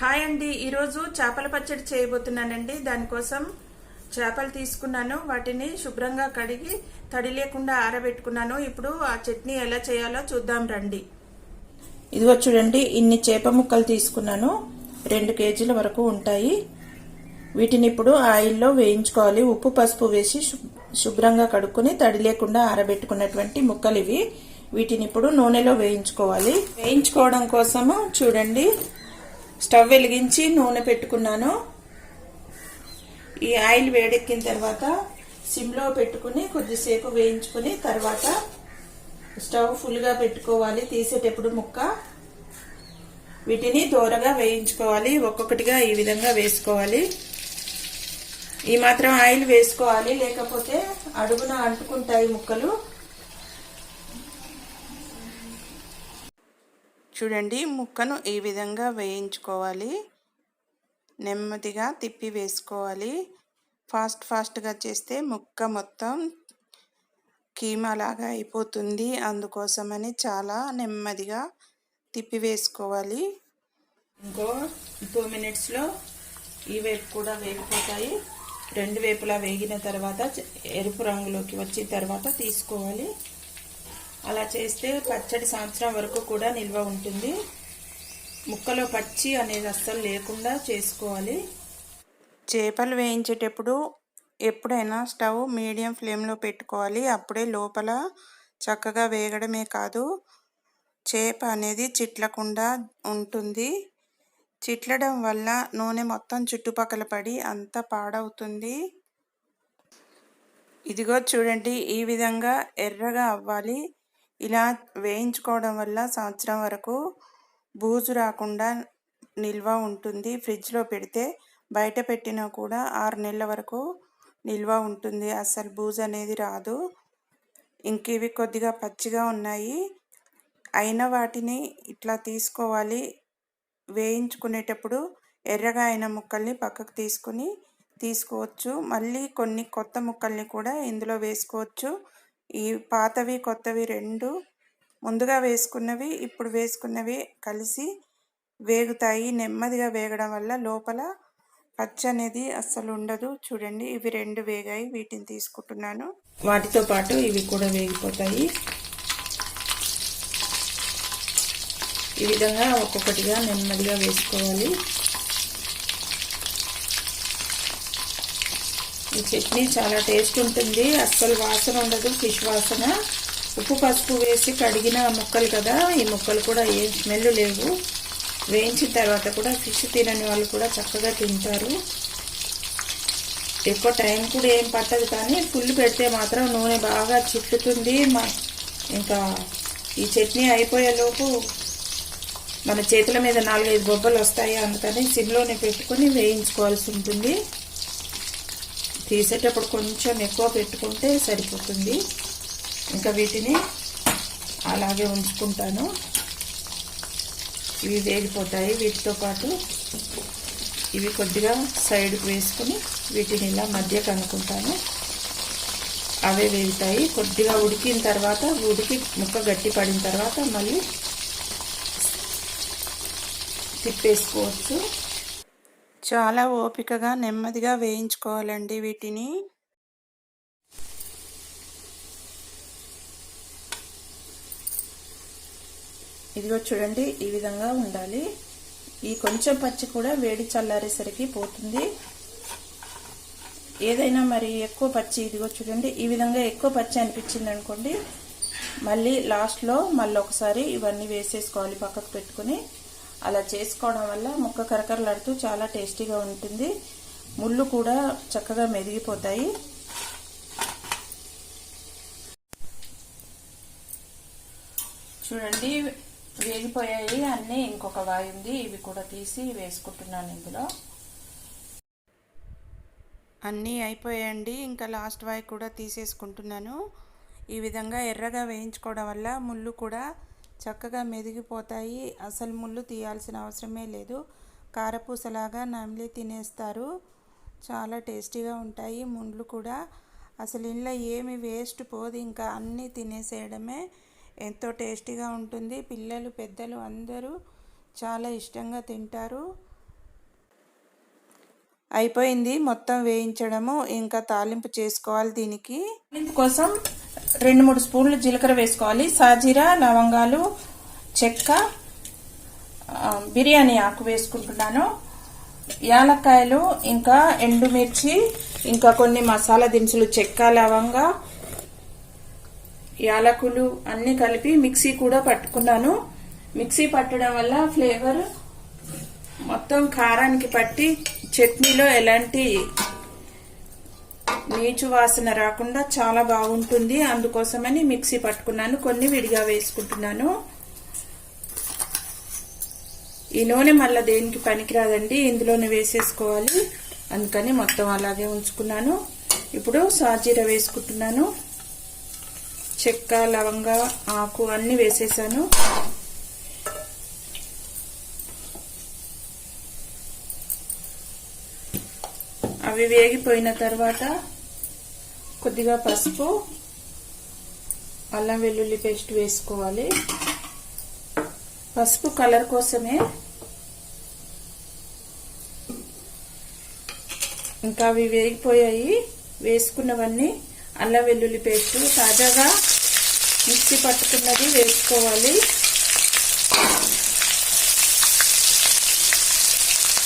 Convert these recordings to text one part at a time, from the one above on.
Hi అండి. ఈరోజు చేపల పచ్చడి చేయబోతున్నానండి. దానికోసం చేపలు తీసుకున్నాను. వాటిని శుభ్రంగా కడిగి తడి లేకుండా ఆరబెట్టుకున్నాను. ఇప్పుడు ఆ చట్నీ ఎలా చేయాలో చూద్దాం రండి. ఇదిగో చూడండి ఇన్ని చేప ముక్కలు తీసుకున్నాను. రెండు కేజీల వరకు ఉంటాయి. వీటిని ఇప్పుడు ఆయిల్లో వేయించుకోవాలి. ఉప్పు పసుపు వేసి శుభ్రంగా కడుక్కొని తడి లేకుండా ఆరబెట్టుకున్నటువంటి ముక్కలు ఇవి వీటిని ఇప్పుడు నూనెలో వేయించుకోవాలి. వేయించుకోవడం కోసము చూడండి స్టవ్ వెలిగించి నూనె పెట్టుకున్నాను. ఈ ఆయిల్ వేడెక్కిన తర్వాత సిమ్లో పెట్టుకుని కొద్దిసేపు వేయించుకుని తర్వాత స్టవ్ ఫుల్గా పెట్టుకోవాలి. తీసేటప్పుడు ముక్క. వీటిని దూరగా వేయించుకోవాలి. ఒక్కొక్కటిగా ఈ విధంగా వేసుకోవాలి. ఈ మాత్రం ఆయిల్ వేసుకోవాలి. లేకపోతే అడుగున అంటుకుంటాయి ముక్కలు. చూడండి ముక్కను ఈ విధంగా వేయించుకోవాలి? నెమ్మదిగా తిప్పి వేసుకోవాలి. ఫాస్ట్ ఫాస్ట్గా చేస్తే ముక్క మొత్తం కీమా లాగా అయిపోతుంది. అందుకోసమని చాలా నెమ్మదిగా తిప్పి వేసుకోవాలి. ఇంకో టూ మినిట్స్లో ఈ వైపు కూడా వేగిపోతాయి. రెండు వైపులా వేగిన తర్వాత ఎరుపు రంగులోకి వచ్చిన తర్వాత తీసుకోవాలి. అలా చేస్తే పచ్చడి సంవత్సరం వరకు కూడా నిల్వ ఉంటుంది. ముక్కలో పచ్చి అనేది అస్సలు లేకుండా చేసుకోవాలి. చేపలు వేయించేటప్పుడు ఎప్పుడైనా స్టవ్ మీడియం ఫ్లేమ్లో పెట్టుకోవాలి. అప్పుడే లోపల చక్కగా వేగడమే కాదు చేప అనేది చిట్లకుండా ఉంటుంది. చిట్లడం వల్ల నూనె మొత్తం చుట్టుపక్కల పడి అంతా పాడవుతుంది. ఇదిగో చూడండి ఈ విధంగా ఎర్రగా అవ్వాలి. ఇలా వేయించుకోవడం వల్ల సంవత్సరం వరకు బూజు రాకుండా నిల్వ ఉంటుంది. ఫ్రిడ్జ్లో పెడితే బయట పెట్టినా కూడా ఆరు నెలల వరకు నిల్వ ఉంటుంది. అసలు బూజు అనేది రాదు. ఇంక ఇవి కొద్దిగా పచ్చిగా ఉన్నాయి. అయిన వాటిని ఇట్లా తీసుకోవాలి. వేయించుకునేటప్పుడు ఎర్రగా అయిన ముక్కల్ని పక్కకు తీసుకుని తీసుకోవచ్చు. మళ్ళీ కొన్ని కొత్త ముక్కల్ని కూడా ఇందులో వేసుకోవచ్చు. ఈ పాతవి కొత్తవి రెండు ముందుగా వేసుకున్నవి ఇప్పుడు వేసుకున్నవి కలిసి వేగుతాయి. నెమ్మదిగా వేగడం వల్ల లోపల పచ్చ అనేది అస్సలు ఉండదు. చూడండి ఇవి రెండు వేగాయి. వీటిని తీసుకుంటున్నాను. వాటితో పాటు ఇవి కూడా వేగిపోతాయి. ఈ విధంగా ఒక్కొక్కటిగా నెమ్మదిగా వేసుకోవాలి. ఈ చట్నీ చాలా టేస్ట్ ఉంటుంది. అస్సలు వాసన ఉండదు ఫిష్ వాసన. ఉప్పు పసుపు వేసి కడిగిన ముక్కలు కదా ఈ ముక్కలు కూడా ఏం స్మెల్ లేవు. వేయించిన తర్వాత కూడా ఫిష్ తినని వాళ్ళు కూడా చక్కగా తింటారు. ఎక్కువ టైం కూడా ఏం పట్టదు కానీ పుల్లు పెడితే మాత్రం నూనె బాగా చిక్కుతుంది. మా ఇంకా ఈ చట్నీ అయిపోయేలోపు మన చేతుల మీద నాలుగైదు బొబ్బలు వస్తాయి అందుకని సిమ్లోనే పెట్టుకొని వేయించుకోవాల్సి ఉంటుంది. తీసేటప్పుడు కొంచెం ఎక్కువ పెట్టుకుంటే సరిపోతుంది. ఇంకా వీటిని అలాగే ఉంచుకుంటాను. ఇవి వేగిపోతాయి. వీటితో పాటు ఇవి కొద్దిగా సైడ్కి వేసుకుని వీటిని ఇలా మధ్యకి అనుకుంటాను అవే వేగుతాయి. కొద్దిగా ఉడికిన తర్వాత ఉడికి ముక్క గట్టి పడిన తర్వాత మళ్ళీ తిప్పేసుకోవచ్చు. చాలా ఓపికగా నెమ్మదిగా వేయించుకోవాలండి వీటిని. ఇదిగో చూడండి ఈ విధంగా ఉండాలి. ఈ కొంచెం పచ్చి కూడా వేడి చల్లారేసరికి పోతుంది. ఏదైనా మరి ఎక్కువ పచ్చి ఇదిగో చూడండి ఈ విధంగా ఎక్కువ పచ్చి అనిపించింది అనుకోండి మళ్ళీ లాస్ట్లో మళ్ళీ ఒకసారి ఇవన్నీ వేసేసుకోవాలి పక్కకు పెట్టుకుని. అలా చేసుకోవడం వల్ల ముక్క కరకరలాడుతూ చాలా టేస్టీగా ఉంటుంది. ముళ్ళు కూడా చక్కగా మెదిగిపోతాయి. చూడండి వేగిపోయాయి. అన్నీ ఇంకొక వాయి ఉంది. ఇవి కూడా తీసి వేసుకుంటున్నాను ఇందులో. అన్నీ అయిపోయాయండి. ఇంకా లాస్ట్ వాయి కూడా తీసేసుకుంటున్నాను. ఈ విధంగా ఎర్రగా వేయించుకోవడం వల్ల ముళ్ళు కూడా చక్కగా మెదిగిపోతాయి. అసలు ముళ్ళు తీయాల్సిన అవసరమే లేదు. కారపూసలాగా నమిలి తినేస్తారు. చాలా టేస్టీగా ఉంటాయి ముండ్లు కూడా. అసలు ఇంట్లో ఏమి వేస్ట్ పోదు. ఇంకా అన్నీ తినేసేయడమే ఎంతో టేస్టీగా ఉంటుంది. పిల్లలు పెద్దలు అందరూ చాలా ఇష్టంగా తింటారు. అయిపోయింది మొత్తం వేయించడము. ఇంకా తాలింపు చేసుకోవాలి దీనికి. కోసం రెండు మూడు స్పూన్లు జీలకర్ర వేసుకోవాలి. సాజీరా లవంగాలు చెక్క బిర్యానీ ఆకు వేసుకుంటున్నాను. యాలక్కాయలు ఇంకా ఎండుమిర్చి ఇంకా కొన్ని మసాలా దినుసులు చెక్క లవంగా యాలకులు అన్ని కలిపి మిక్సీ కూడా పట్టుకున్నాను. మిక్సీ పట్టడం వల్ల ఫ్లేవర్ మొత్తం కారానికి పట్టి చట్నీలో ఎలాంటి నీచు వాసన రాకుండా చాలా బాగుంటుంది. అందుకోసమని మిక్సీ పట్టుకున్నాను. కొన్ని విడిగా వేసుకుంటున్నాను. ఈ నూనె మళ్ళీ దేనికి పనికిరాదండి? ఇందులోనే వేసేసుకోవాలి. అందుకని మొత్తం అలాగే ఉంచుకున్నాను. ఇప్పుడు సాజీర వేసుకుంటున్నాను. చెక్క లవంగ ఆకు అన్నీ వేసేసాను. అవి వేగిపోయిన తర్వాత కొద్దిగా పసుపు అల్లం వెల్లుల్లి పేస్ట్ వేసుకోవాలి. పసుపు కలర్ కోసమే ఇంకా అవి వేగిపోయాయి. వేసుకున్నవన్నీ అల్లం వెల్లుల్లి పేస్ట్ తాజాగా మిక్సీ పట్టుకున్నది వేసుకోవాలి.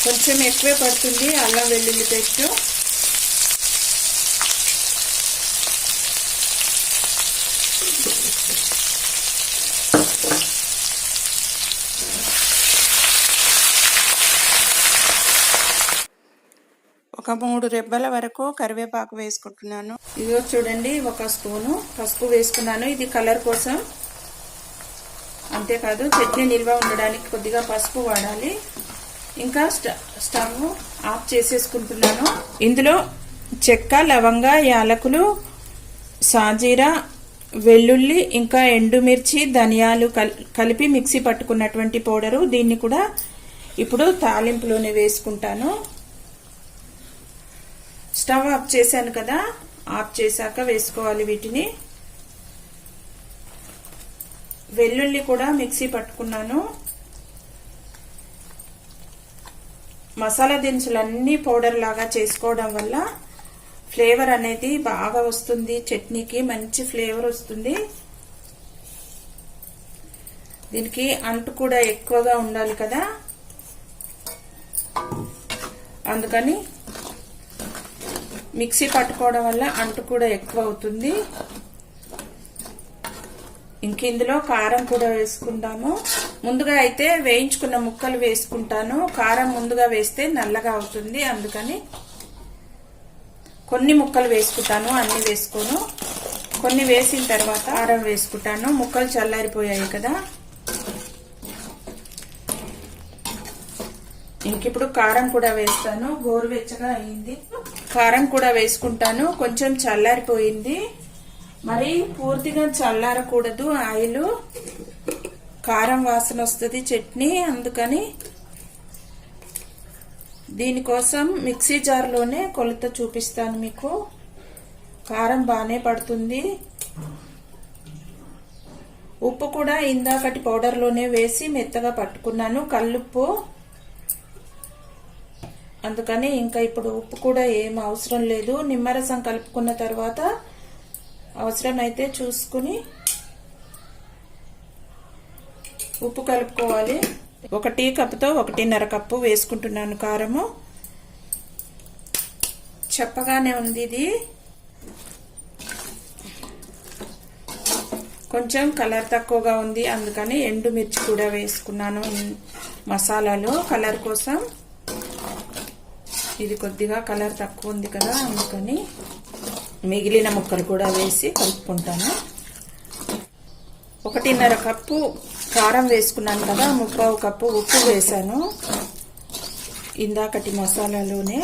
కొంచెం ఎక్కువే పడుతుంది అల్లం వెల్లుల్లి పేస్ట్. ఒక మూడు రెబ్బల వరకు కరివేపాకు వేసుకుంటున్నాను. ఇదిగో చూడండి ఒక స్పూను పసుపు వేసుకున్నాను. ఇది కలర్ కోసం. అంతేకాదు చట్నీ నిల్వ ఉండడానికి కొద్దిగా పసుపు వాడాలి. ఇంకా స్టవ్ ఆఫ్ చేసేసుకుంటున్నాను. ఇందులో చెక్క లవంగ యాలకులు సాజీరా వెల్లుల్లి ఇంకా ఎండుమిర్చి ధనియాలు కలిపి మిక్సీ పట్టుకున్నటువంటి పౌడరు. దీన్ని కూడా ఇప్పుడు తాలింపులోనే వేసుకుంటాను. స్టవ్ ఆఫ్ చేశాను కదా ఆఫ్ చేశాక వేసుకోవాలి వీటిని. వెల్లుల్లి కూడా మిక్సీ పట్టుకున్నాను. మసాలా దినుసులన్నీ పౌడర్ లాగా చేసుకోవడం వల్ల ఫ్లేవర్ అనేది బాగా వస్తుంది. చట్నీకి మంచి ఫ్లేవర్ వస్తుంది. దీనికి అంటు కూడా ఎక్కువగా ఉండాలి కదా. అందుకని మిక్సీ పట్టుకోవడం వల్ల అంటు కూడా ఎక్కువ అవుతుంది. ఇంక ఇందులో కారం కూడా వేసుకుందాము. ముందుగా అయితే వేయించుకున్న ముక్కలు వేసుకుంటాను. కారం ముందుగా వేస్తే నల్లగా అవుతుంది. అందుకని కొన్ని ముక్కలు వేసుకుంటాను అన్ని వేసుకోను. కొన్ని వేసిన తర్వాత కారం వేసుకుంటాను. ముక్కలు చల్లారిపోయాయి కదా. ఇంకిప్పుడు కారం కూడా వేస్తాను. గోరువెచ్చగా అయింది. కారం కూడా వేసుకుంటాను. కొంచెం చల్లారిపోయింది. మరి పూర్తిగా చల్లారకూడదు. ఆయిల్ కారం వాసన వస్తుంది చట్నీ అందుకని దీనికోసం మిక్సీ జార్లోనే కొలత చూపిస్తాను మీకు. కారం బాగానే పడుతుంది. ఉప్పు కూడా ఇందాకటి పౌడర్లోనే వేసి మెత్తగా పట్టుకున్నాను కల్లుప్పు. అందుకని ఇంకా ఇప్పుడు ఉప్పు కూడా ఏం అవసరం లేదు. నిమ్మరసం కలుపుకున్న తర్వాత అవసరమైతే చూసుకుని ఉప్పు కలుపుకోవాలి. ఒక టీ కప్తో ఒకటిన్నర కప్పు వేసుకుంటున్నాను కారము. చెప్పగానే ఉంది ఇది. కొంచెం కలర్ తక్కువగా ఉంది అందుకని ఎండుమిర్చి కూడా వేసుకున్నాను మసాలాలో. కలర్ కోసం ఇది కొద్దిగా కలర్ తక్కువ ఉంది కదా అందుకని మిగిలిన ముక్కలు కూడా వేసి కలుపుకుంటాను. ఒకటిన్నర కప్పు కారం వేసుకున్నాను కదా ముప్పావు కప్పు ఉప్పు వేసాను. ఇందాకటి మసాలాలోనే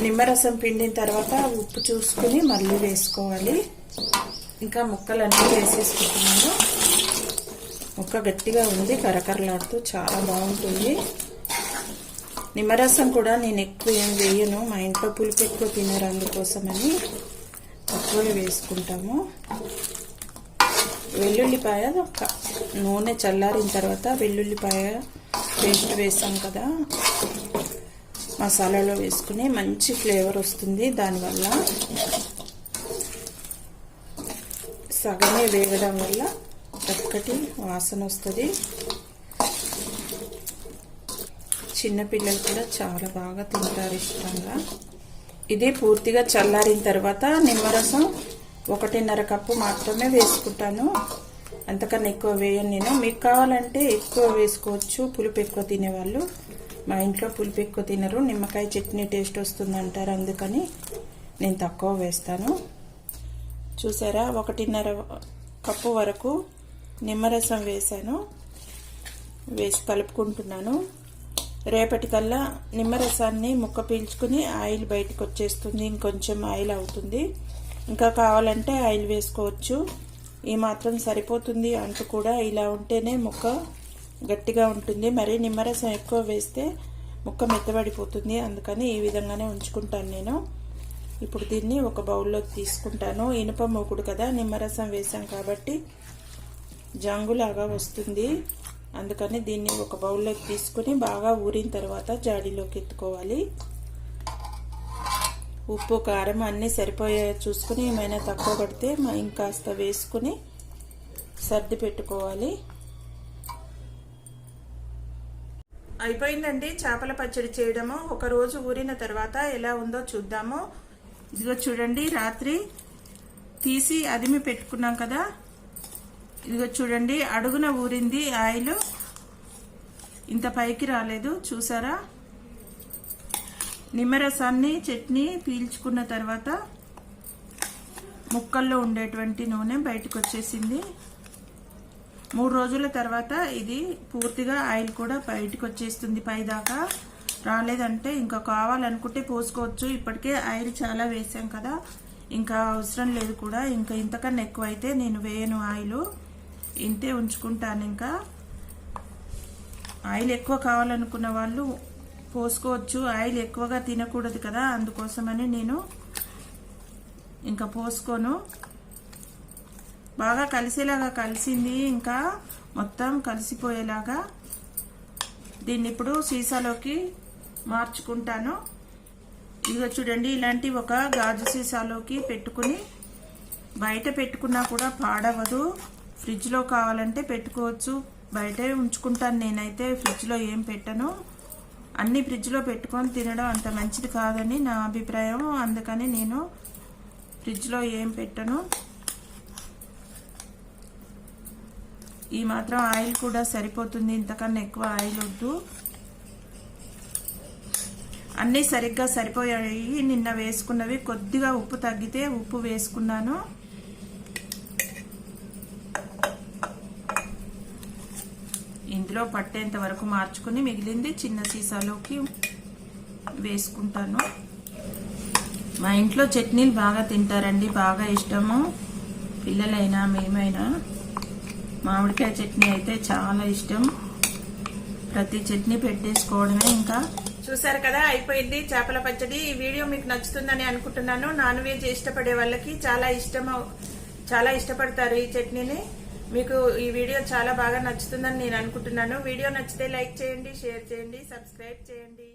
నిమ్మరసం పిండిన తర్వాత ఉప్పు చూసుకుని మళ్ళీ వేసుకోవాలి. ఇంకా ముక్కలన్నీ వేసేసుకుంటున్నాను. ముక్క గట్టిగా ఉంది కరకరలాడుతూ చాలా బాగుంటుంది. నిమ్మరసం కూడా నేను ఎక్కువ ఏం వేయను మా ఇంట్లో పులుపు ఎక్కువ తినరు అందుకోసమని తక్కువ వేసుకుంటాము. వెల్లుల్లిపాయ ఒక నూనె చల్లారిన తర్వాత వెల్లుల్లిపాయ పేస్ట్ వేసాం కదా. మసాలాలో వేసుకుని మంచి ఫ్లేవర్ వస్తుంది దానివల్ల. సగమే వేగడం వల్ల చక్కటి వాసన వస్తుంది. చిన్నపిల్లలు కూడా చాలా బాగా తింటారు ఇష్టంగా. ఇది పూర్తిగా చల్లారిన తర్వాత నిమ్మరసం ఒకటిన్నర కప్పు మాత్రమే వేసుకుంటాను. అంతకన్నా ఎక్కువ వేయను నేను. మీకు కావాలంటే ఎక్కువ వేసుకోవచ్చు. పులుపు ఎక్కువ తినేవాళ్ళు. మా ఇంట్లో పులుపు ఎక్కువ తినరు. నిమ్మకాయ చట్నీ టేస్ట్ వస్తుంది అంటారు అందుకని నేను తక్కువ వేస్తాను. చూసారా? ఒకటిన్నర కప్పు వరకు నిమ్మరసం వేసాను వేసి కలుపుకుంటున్నాను. రేపటికల్లా నిమ్మరసాన్ని ముక్క పీల్చుకుని ఆయిల్ బయటకు వచ్చేస్తుంది ఇంకొంచెం ఆయిల్ అవుతుంది. ఇంకా కావాలంటే ఆయిల్ వేసుకోవచ్చు. ఈ మాత్రం సరిపోతుంది అంటూ కూడా ఇలా ఉంటేనే ముక్క గట్టిగా ఉంటుంది. మరి నిమ్మరసం ఎక్కువ వేస్తే ముక్క మెత్తబడిపోతుంది. అందుకని ఈ విధంగానే ఉంచుకుంటాను నేను. ఇప్పుడు దీన్ని ఒక బౌల్లోకి తీసుకుంటాను. ఇనుప మూకుడు కదా నిమ్మరసం వేసాం కాబట్టి జంగులాగా వస్తుంది. అందుకని దీన్ని ఒక బౌల్లోకి తీసుకుని బాగా ఊరిన తర్వాత జాడీలోకి ఎత్తుకోవాలి. ఉప్పు కారం అన్నీ సరిపోయే చూసుకుని ఏమైనా తక్కువ పడితే ఇంకాస్త వేసుకుని సర్ది పెట్టుకోవాలి. అయిపోయిందండి చేపల పచ్చడి చేయడము. ఒక రోజు ఊరిన తర్వాత ఎలా ఉందో చూద్దాము. ఇదిగో చూడండి రాత్రి తీసి అదిమి పెట్టుకున్నాం కదా. ఇదిగో చూడండి అడుగున ఊరింది ఆయిల్. ఇంత పైకి రాలేదు చూసారా? నిమ్మరసాన్ని చట్నీ పీల్చుకున్న తర్వాత ముక్కల్లో ఉండేటువంటి నూనె బయటకు వచ్చేసింది మూడు రోజుల తర్వాత ఇది పూర్తిగా ఆయిల్ కూడా బయటకు వచ్చేస్తుంది పైదాకా. రాలేదంటే ఇంకా కావాలనుకుంటే పోసుకోవచ్చు. ఇప్పటికే ఆయిల్ చాలా వేసాం కదా. ఇంకా అవసరం లేదు కూడా. ఇంకా ఇంతకన్నా ఎక్కువ అయితే నేను వేయను ఆయిల్. ఇంతే ఉంచుకుంటాను ఇంకా. ఆయిల్ ఎక్కువ కావాలనుకున్న వాళ్ళు పోసుకోవచ్చు. ఆయిల్ ఎక్కువగా తినకూడదు కదా అందుకోసమని నేను ఇంకా పోసుకోను. బాగా కలిసేలాగా కలిసింది ఇంకా మొత్తం కలిసిపోయేలాగా దీన్ని ఇప్పుడు సీసాలోకి మార్చుకుంటాను. ఇదిగో చూడండి ఇలాంటి ఒక గాజు సీసాలోకి పెట్టుకుని బయట పెట్టుకున్నా కూడా పాడవదు. ఫ్రిడ్జ్లో కావాలంటే పెట్టుకోవచ్చు. బయటే ఉంచుకుంటాను నేనైతే ఫ్రిడ్జ్లో ఏం పెట్టను. అన్ని ఫ్రిడ్జ్లో పెట్టుకొని తినడం అంత మంచిది కాదని నా అభిప్రాయం. అందుకని నేను ఫ్రిడ్జ్లో ఏం పెట్టను. ఈ మాత్రం ఆయిల్ కూడా సరిపోతుంది. ఇంతకన్నా ఎక్కువ ఆయిల్ వద్దు. అన్నీ సరిగ్గా సరిపోయాయి. నిన్న వేసుకున్నవి కొద్దిగా ఉప్పు తగ్గితే ఉప్పు వేసుకున్నాను. ఇందులో పట్టేంత వరకు మార్చుకుని మిగిలింది చిన్న సీసాలోకి వేసుకుంటాను. మా ఇంట్లో చట్నీలు బాగా తింటారండి బాగా ఇష్టము. పిల్లలైనా మేమైనా. మామిడికాయ చట్నీ అయితే చాలా ఇష్టం. ప్రతి చట్నీ పెట్టేసుకోవడమే ఇంకా. చూసారు కదా అయిపోయింది చేపల పచ్చడి. ఈ వీడియో మీకు నచ్చుతుందని అనుకుంటున్నాను. నాన్ వెజ్ ఇష్టపడే వాళ్ళకి చాలా ఇష్టం చాలా ఇష్టపడతారు ఈ చట్నీని. మీకు ఈ వీడియో చాలా బాగా నచ్చుతుందని నేను అనుకుంటున్నాను. వీడియో నచ్చితే లైక్ చేయండి షేర్ చేయండి సబ్స్క్రైబ్ చేయండి.